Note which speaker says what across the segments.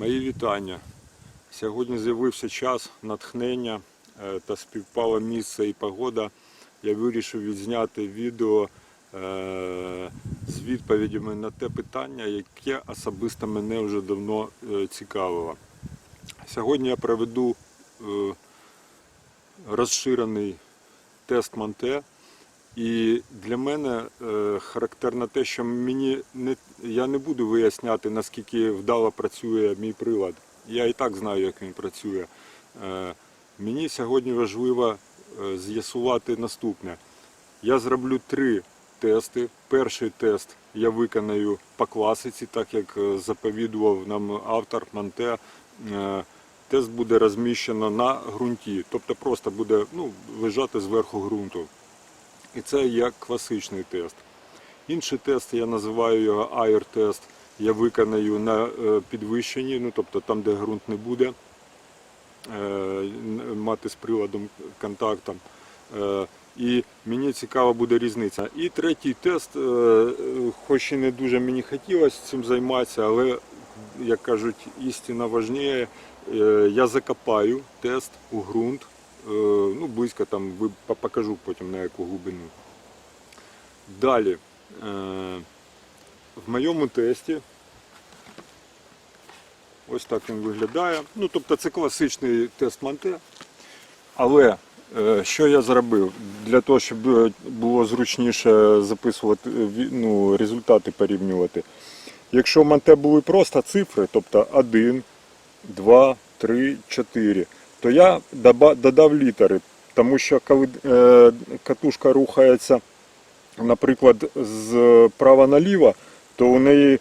Speaker 1: Мої вітання. Сьогодні з'явився час, натхнення е, та співпало місце і погода. Я вирішив відзняти відео е, з відповідями на те питання, яке особисто мене вже давно е, цікавило. Сьогодні я проведу розширений тест Монте. І для мене е, характерно те, що мені не я не буду виясняти, наскільки вдало працює мій прилад. Я і так знаю, як він працює. Е, мені сьогодні важливо е, з'ясувати наступне. Я зроблю три тести. Перший тест я виконаю по класиці, так як заповідував нам автор Монте. Тест буде розміщено на ґрунті, тобто просто буде ну, лежати зверху ґрунту. І це як класичний тест. Інший тест, я називаю його аєр-тест, я виконаю на е, підвищенні, ну тобто там, де ґрунт не буде е, мати з приладом контактом. Е, І мені цікава буде різниця. І третій тест, хоч і не дуже мені хотілося цим займатися, але, як кажуть, істина важніє. Я закопаю тест у ґрунт, ну близько там, покажу потім на яку глибину. Далі, е, в моєму тесті ось так він виглядає. Ну, тобто це класичний тест Монте. Але е, що я зробив? Для того, щоб е, було зручніше записувати е, ну, результати порівнювати. Якщо в Монте були просто цифри, тобто 1, 2, 3, 4, то я додав літери. Тому що коли е, катушка рухається, наприклад, з права наліво, то у неї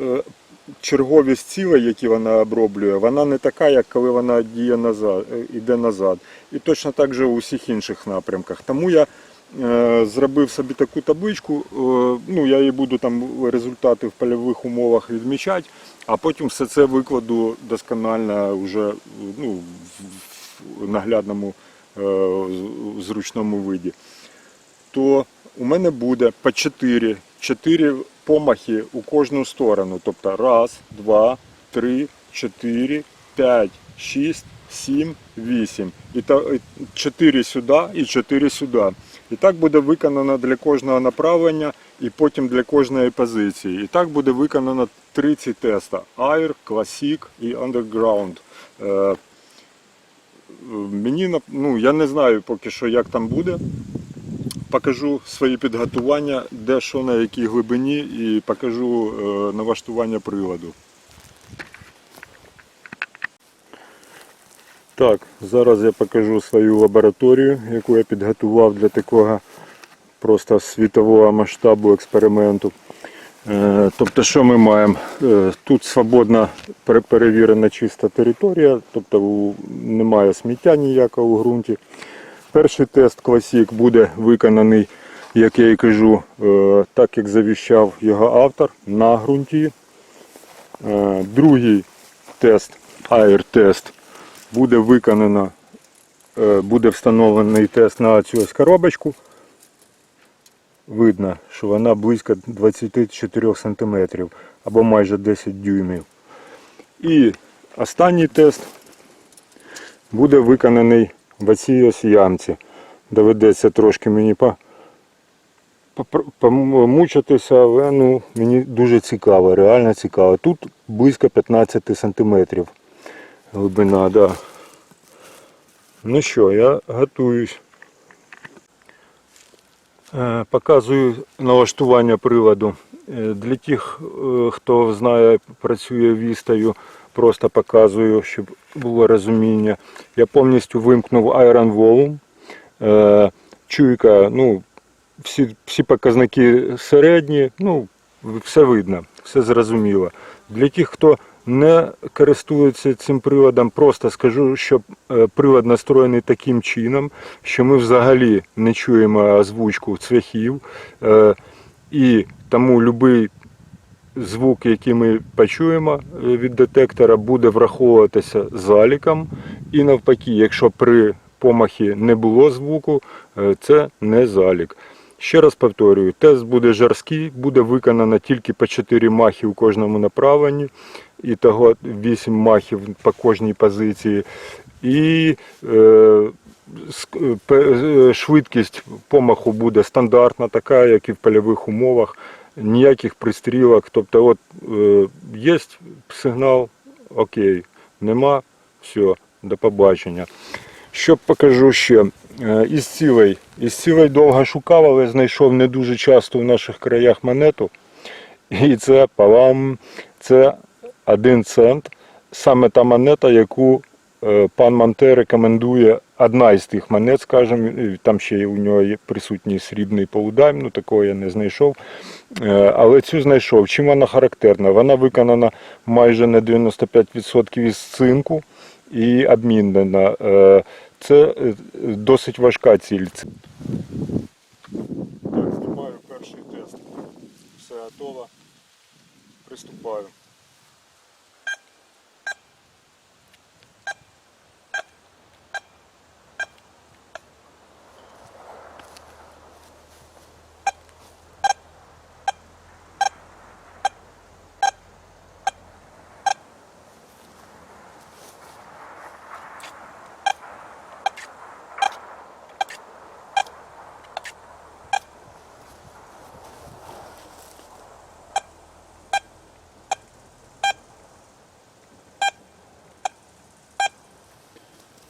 Speaker 1: е, черговість цілей, які вона оброблює, вона не така, як коли вона діє назад, е, іде назад. І точно так же у всіх інших напрямках. Тому я е, зробив собі таку табличку, е, ну я її буду там результати в польових умовах відмічати, а потім все це викладу досконально вже ну, в, наглядному е, зручному виді. То у мене буде по 4, 4 помахи у кожну сторону. Тобто раз, два, три, чотири, п'ять, шість, сім, вісім. І та 4 сюди і 4 сюди. І так буде виконано для кожного направлення і потім для кожної позиції. І так буде виконано 30 теста: Air, Classic і Underground. Е, Мені ну, я не знаю поки що, як там буде покажу свої підготування, де що на якій глибині, і покажу е, налаштування приладу. Так, зараз я покажу свою лабораторію, яку я підготував для такого просто світового масштабу експерименту. Е, Тобто, що ми маємо? Е, Тут свободна перевірена чиста територія, тобто немає сміття ніякого у ґрунті. Перший тест Classic буде виконаний, як я і кажу, е, так як завіщав його автор на ґрунті. Другий тест, Air-тест, буде виконано, е, буде встановлений тест на цю ось коробочку. Видно, що вона близько 24 см або майже 10 дюймів. І останній тест буде виконаний в оцій ось ямці. Доведеться трошки мені по, помучитися, але ну, мені дуже цікаво, реально цікаво. Тут близько 15 сантиметрів глибина, да. Ну що, я готуюсь. Е, Показую налаштування приладу. Е, Для тих, е, хто знає, працює вістою, просто показую, щоб було розуміння. Я повністю вимкнув Iron Volume. Чуйка, ну, всі, всі показники середні, ну, все видно, все зрозуміло. Для тих, хто не користується цим приладом, просто скажу, що е, прилад настроєний таким чином, що ми взагалі не чуємо озвучку цвяхів. е, І тому будь-який звук, який ми почуємо е, від детектора, буде враховуватися заліком. І навпаки, якщо при помахі не було звуку, це не залік. Ще раз повторюю, тест буде жорсткий, буде виконано тільки по 4 махи у кожному направленні, і того 8 махів по кожній позиції. І е, е, швидкість помаху буде стандартна, така, як і в польових умовах. Ніяких пристрілок. Тобто, от е, є сигнал, окей, нема, все, до побачення. Що покажу ще? Е, Із цілей. Із цілей довго шукав, але знайшов не дуже часто в наших краях монету. І це палам, це один цент. Саме та монета, яку е, пан Монте рекомендує, одна із тих монет, скажімо, там ще у нього є присутній срібний полудайм, ну такого я не знайшов. Е, Але цю знайшов. Чим вона характерна? Вона виконана майже на 95% із цинку і обмінена. Е, Це досить важка ціль. Так, знімаю перший тест. Все готово. Приступаю.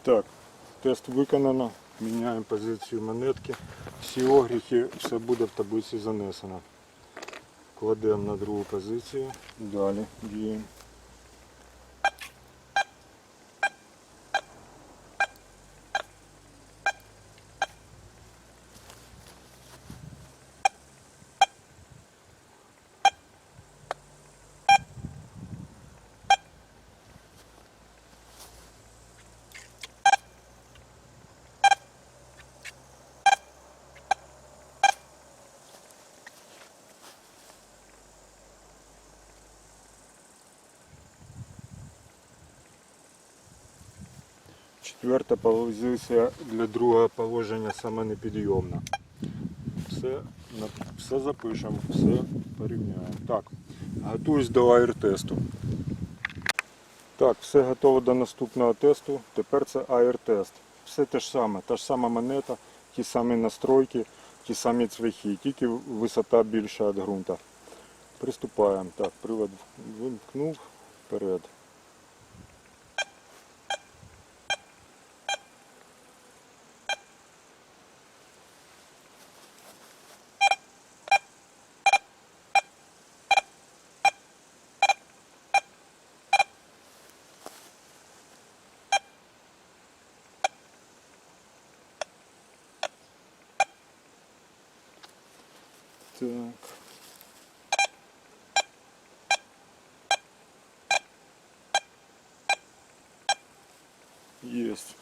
Speaker 1: Так, тест виконано. Міняємо позицію монетки. Всі огріхи, все буде в таблиці занесено. Кладемо на другу позицію. Далі діємо. Четверта позиція для другого положення саме непідйомна. Все, все запишемо, все порівняємо. Так, готуюсь до аєр-тесту. Так, все готово до наступного тесту. Тепер це аєр-тест. Все те ж саме, та ж сама монета, ті самі настройки, ті самі цвяхи, тільки висота більша від ґрунта. Приступаємо. Так, привод вимкнув вперед. Так. Есть.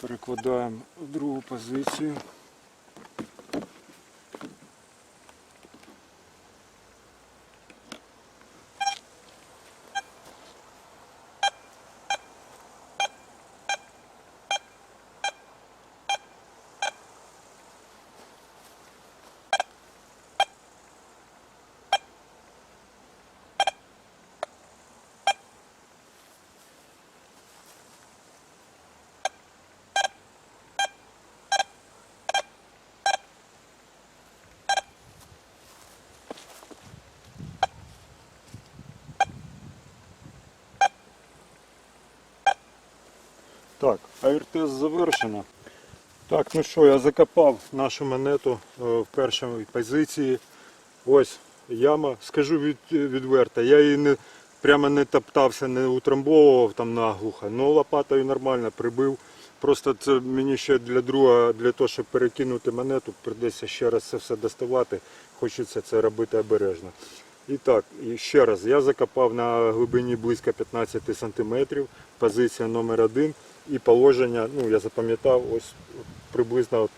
Speaker 1: Перекладаємо в другу позицію. Так, аіртест завершено. Так, ну що, я закопав нашу монету е, в першій позиції. Ось яма. Скажу від, відверто, я її не, прямо не топтався, не утрамбовував там наглухо, але лопатою нормально прибив. Просто це мені ще для друга, для того, щоб перекинути монету, прийдеться ще раз це все доставати. Хочеться це робити обережно. І так, і ще раз, я закопав на глибині близько 15 см, позиція номер один і положення, ну я запам'ятав, ось приблизно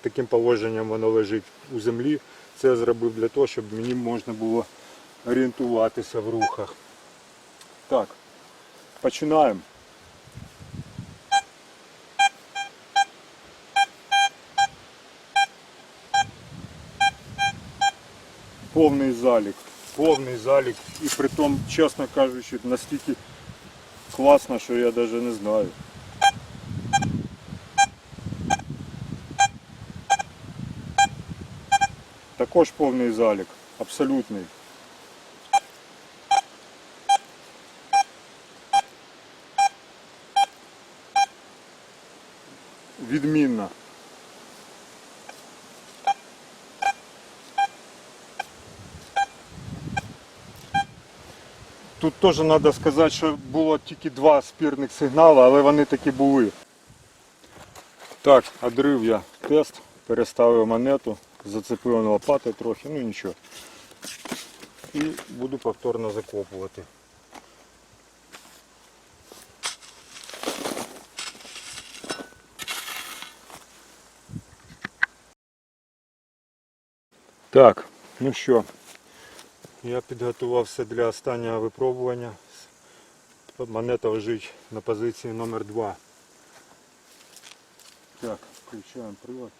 Speaker 1: таким положенням воно лежить у землі. Це я зробив для того, щоб мені можна було орієнтуватися в рухах. Так, починаємо.
Speaker 2: повний залік. Повний залік. І при тому, чесно кажучи, настільки класно, що я навіть не знаю. Також повний залік. Абсолютний. Відмінно. Тут теж треба сказати, що було тільки два спірних сигнали, але вони такі були. Так, одрив я тест, переставив монету, зацепив на лопати трохи, ну нічого. І буду повторно закопувати. Так, ну що, я підготував все для останнього випробування. Монета лежить на позиції номер 2 Так, включаємо привод.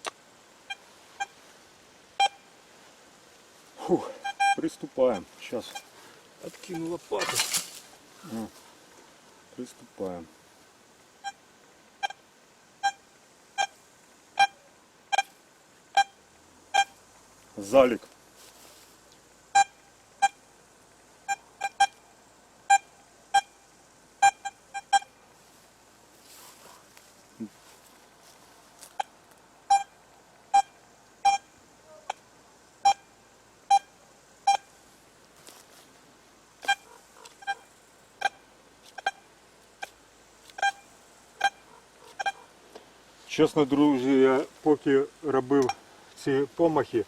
Speaker 2: Фух, приступаем. Сейчас откину лопату. Ну, приступаем. Залик. Чесно, друзі, я поки робив ці помахи,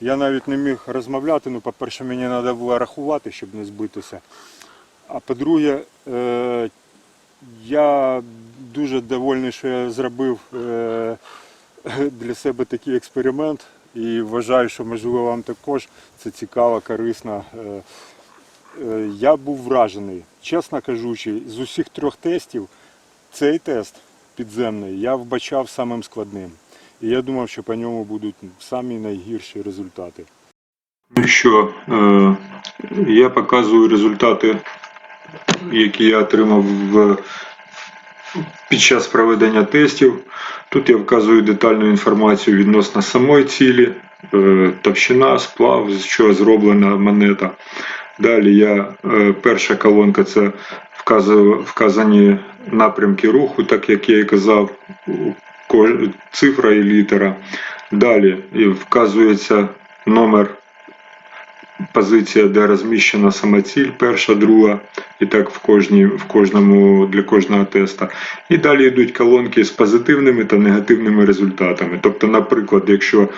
Speaker 2: я навіть не міг розмовляти. Ну, по-перше, мені треба було рахувати, щоб не збитися. А по-друге, е, я дуже довольний, що я зробив е, для себе такий експеримент і вважаю, що можливо вам також це цікаво, корисно. Е, е, я був вражений, чесно кажучи, з усіх трьох тестів цей тест підземний я вбачав самим складним. І я думав, що по ньому будуть самі найгірші результати.
Speaker 1: Ну що, е, я показую результати, які я отримав в, під час проведення тестів. Тут я вказую детальну інформацію відносно самої цілі, е, товщина, сплав, з чого зроблена монета. Далі я, е, перша колонка це вказані напрямки руху, так як я і казав, цифра і літера. Далі вказується номер позиція, де розміщена сама ціль, перша, друга, і так в, кожній, в кожному, для кожного теста. І далі йдуть колонки з позитивними та негативними результатами. Тобто, наприклад, якщо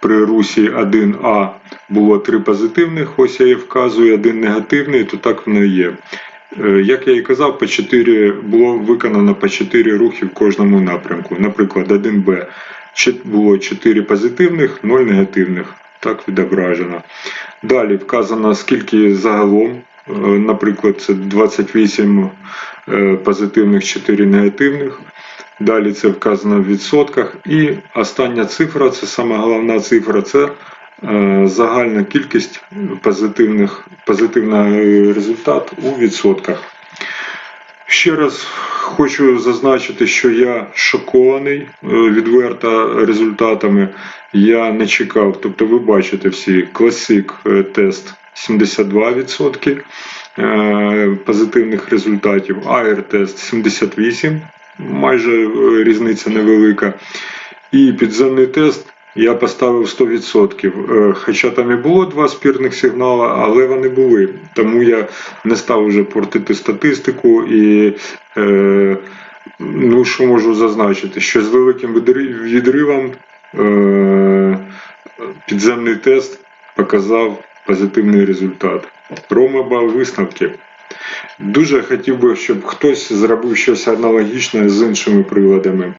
Speaker 1: при русі 1А було три позитивних, ось я і вказую один негативний, то так воно є. Е, Як я і казав, по 4 було виконано по 4 рухи в кожному напрямку. Наприклад, 1Б Чи- було 4 позитивних, 0 негативних. Так відображено. Далі вказано, скільки загалом, е, наприклад, це 28 е, позитивних, 4 негативних. Далі це вказано в відсотках. І остання цифра, це сама головна цифра, це загальна кількість позитивних, позитивний результат у відсотках. Ще раз хочу зазначити, що я шокований е, відверто результатами. Я не чекав. Тобто, ви бачите всі класик е, тест 72% е, позитивних результатів, AIR тест 78%, майже е, різниця невелика. І підземний тест я поставив 100%. Е, Хоча там і було два спірних сигнали, але вони були. Тому я не став вже портити статистику і. Е, Ну, що можу зазначити, що з великим відривом е, підземний тест показав позитивний результат. Ромаба висновки. Дуже хотів би, щоб хтось зробив щось аналогічне з іншими приладами.